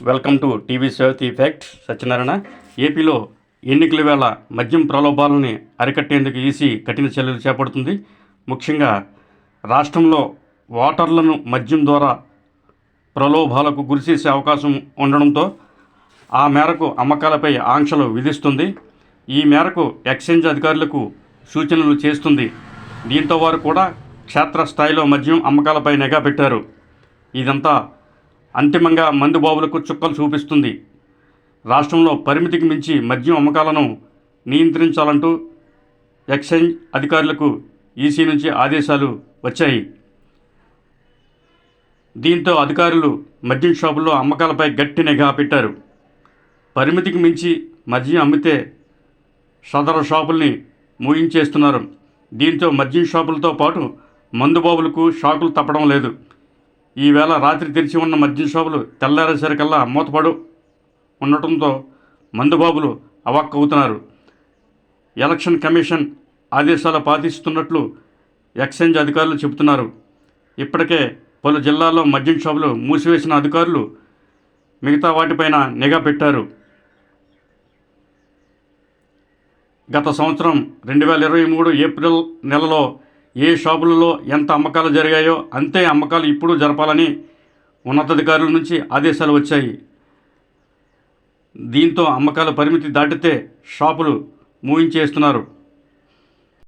Welcome to TV సేవతి fact Satyanarayana ఏపీలో ఎన్నికల వేళ మద్యం ప్రలోభాలని అరికట్టేందుకు ఈసీ కఠిన చర్యలు చేపడుతుంది. ముఖ్యంగా రాష్ట్రంలో ఓటర్లను మద్యం ద్వారా ప్రలోభాలకు గురిచేసే అవకాశం ఉండడంతో ఆ మేరకు అమ్మకాలపై ఆంక్షలు విధిస్తుంది. ఈ మేరకు ఎక్స్చేంజ్ అధికారులకు సూచనలు చేస్తుంది. దీంతో వారు కూడా క్షేత్రస్థాయిలో మద్యం అమ్మకాలపై నిఘా పెట్టారు. ఇదంతా అంతిమంగా మందుబాబులకు చుక్కలు చూపిస్తుంది. రాష్ట్రంలో పరిమితికి మించి మద్యం అమ్మకాలను నియంత్రించాలంటూ ఎక్స్చేంజ్ అధికారులకు ఈసీ నుంచి ఆదేశాలు వచ్చాయి. దీంతో అధికారులు మద్యం షాపుల్లో అమ్మకాలపై గట్టి నిఘా పెట్టారు. పరిమితికి మించి మద్యం అమ్మితే సదరు షాపుల్ని మూయించేస్తున్నారు. దీంతో మద్యం షాపులతో పాటు మందుబాబులకు షాకులు తప్పడం లేదు. ఈవేళ రాత్రి తెరిచి ఉన్న మద్యం షాపులు తెల్లారేసరికల్లా మూతపడు ఉండటంతో మందుబాబులు అవాక్కవుతున్నారు. ఎలక్షన్ కమిషన్ ఆదేశాలు పాటిస్తున్నట్లు ఎక్స్చేంజ్ అధికారులు చెబుతున్నారు. ఇప్పటికే పలు జిల్లాల్లో మద్యం షాపులు మూసివేసిన అధికారులు మిగతా వాటిపైన నిఘా పెట్టారు. గత సంవత్సరం రెండు వేల ఇరవై మూడు ఏప్రిల్ నెలలో ఏ షాపులలో ఎంత అమ్మకాలు జరిగాయో అంతే అమ్మకాలు ఇప్పుడు జరపాలని ఉన్నతాధికారుల నుంచి ఆదేశాలు వచ్చాయి. దీంతో అమ్మకాల పరిమితి దాటితే షాపులు మూయించేస్తున్నారు.